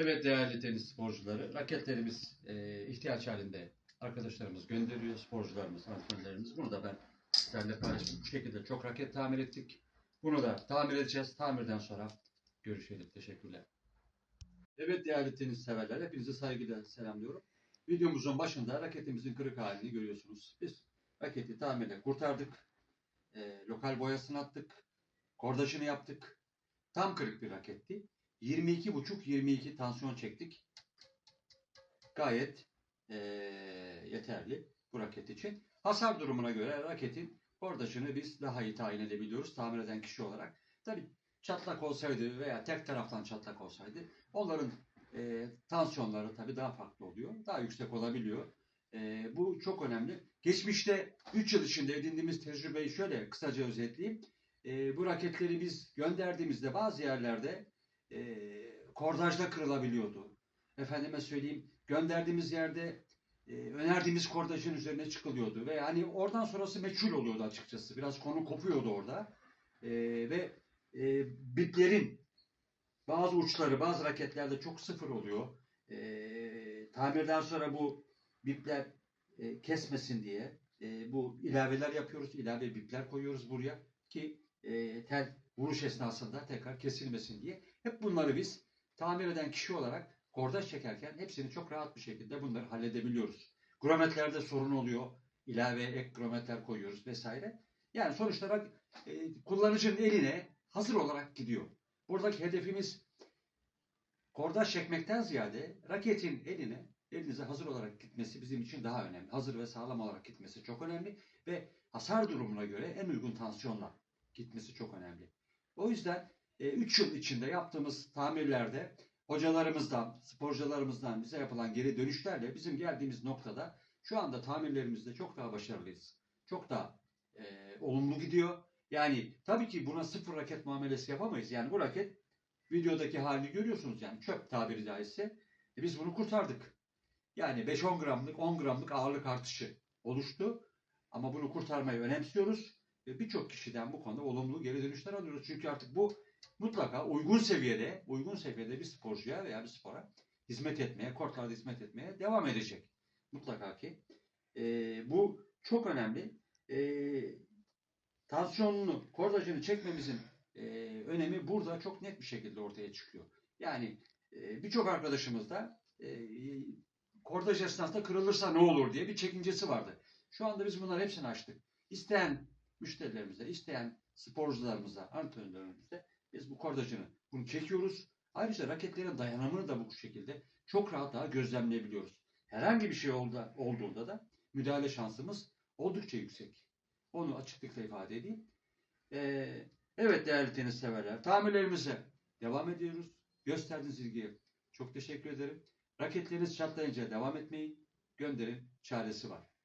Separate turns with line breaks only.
Evet değerli tenis sporcuları, raketlerimiz e, ihtiyaç halinde arkadaşlarımız gönderiyor, sporcularımız, antrenörlerimiz. Bunu da ben sizlerle paylaştım. Bu şekilde çok raket tamir ettik. Bunu da tamir edeceğiz. Tamirden sonra görüşelim. Teşekkürler. Evet değerli tenis severler, hepinizi saygıyla selamlıyorum. Videomuzun başında raketimizin kırık halini görüyorsunuz. Biz raketi tamirle kurtardık. E, lokal boyasını attık. Kordajını yaptık. Tam kırık bir raketti. 22,5-22 tansiyon çektik. Gayet eee, yeterli bu raket için. Hasar durumuna göre raketin kordajını biz daha iyi tayin edebiliyoruz tamir eden kişi olarak. Tabi çatlak olsaydı veya tek taraftan çatlak olsaydı onların eee, tansiyonları tabi daha farklı oluyor. Daha yüksek olabiliyor. Eee, bu çok önemli. Geçmişte 3 yıl içinde edindiğimiz tecrübeyi şöyle kısaca özetleyeyim. Eee, bu raketleri biz gönderdiğimizde bazı yerlerde e, kordajda kırılabiliyordu. Efendime söyleyeyim gönderdiğimiz yerde e, önerdiğimiz kordajın üzerine çıkılıyordu ve yani oradan sonrası meçhul oluyordu açıkçası. Biraz konu kopuyordu orada. E, ve e, biplerin bazı uçları bazı raketlerde çok sıfır oluyor. E, tamirden sonra bu bipler e, kesmesin diye e, bu ilaveler yapıyoruz. ilave bipler koyuyoruz buraya ki e, tel vuruş esnasında tekrar kesilmesin diye. Hep bunları biz tamir eden kişi olarak kordaj çekerken hepsini çok rahat bir şekilde bunları halledebiliyoruz. Grometlerde sorun oluyor. ilave ek grometler koyuyoruz vesaire. Yani sonuçta rak- e, kullanıcının eline hazır olarak gidiyor. Buradaki hedefimiz kordaj çekmekten ziyade raketin eline elinize hazır olarak gitmesi bizim için daha önemli. Hazır ve sağlam olarak gitmesi çok önemli ve hasar durumuna göre en uygun tansiyonla gitmesi çok önemli. O yüzden 3 yıl içinde yaptığımız tamirlerde hocalarımızdan, sporcularımızdan bize yapılan geri dönüşlerle bizim geldiğimiz noktada şu anda tamirlerimizde çok daha başarılıyız. Çok daha e, olumlu gidiyor. Yani tabii ki buna sıfır raket muamelesi yapamayız. Yani bu raket videodaki halini görüyorsunuz yani çöp tabiri caizse. E, biz bunu kurtardık. Yani 5-10 gramlık 10 gramlık ağırlık artışı oluştu. Ama bunu kurtarmayı önemsiyoruz. Ve birçok kişiden bu konuda olumlu geri dönüşler alıyoruz. Çünkü artık bu mutlaka uygun seviyede, uygun seviyede bir sporcuya veya bir spora hizmet etmeye, kortlarda hizmet etmeye devam edecek. Mutlaka ki. Ee, bu çok önemli. Ee, tansiyonunu, kordajını çekmemizin e, önemi burada çok net bir şekilde ortaya çıkıyor. Yani e, birçok arkadaşımız da e, kordaj esnasında kırılırsa ne olur diye bir çekincesi vardı. Şu anda biz bunların hepsini açtık. İsteyen müşterilerimize, isteyen sporcularımıza, antrenörlerimize biz bu kordajını bunu çekiyoruz. Ayrıca raketlerin dayanımını da bu şekilde çok rahat daha gözlemleyebiliyoruz. Herhangi bir şey olda, olduğunda da müdahale şansımız oldukça yüksek. Onu açıklıkla ifade edeyim. Ee, evet değerli tenis severler, tamirlerimize devam ediyoruz. Gösterdiğiniz ilgiye çok teşekkür ederim. Raketleriniz çatlayınca devam etmeyin. Gönderin, çaresi var.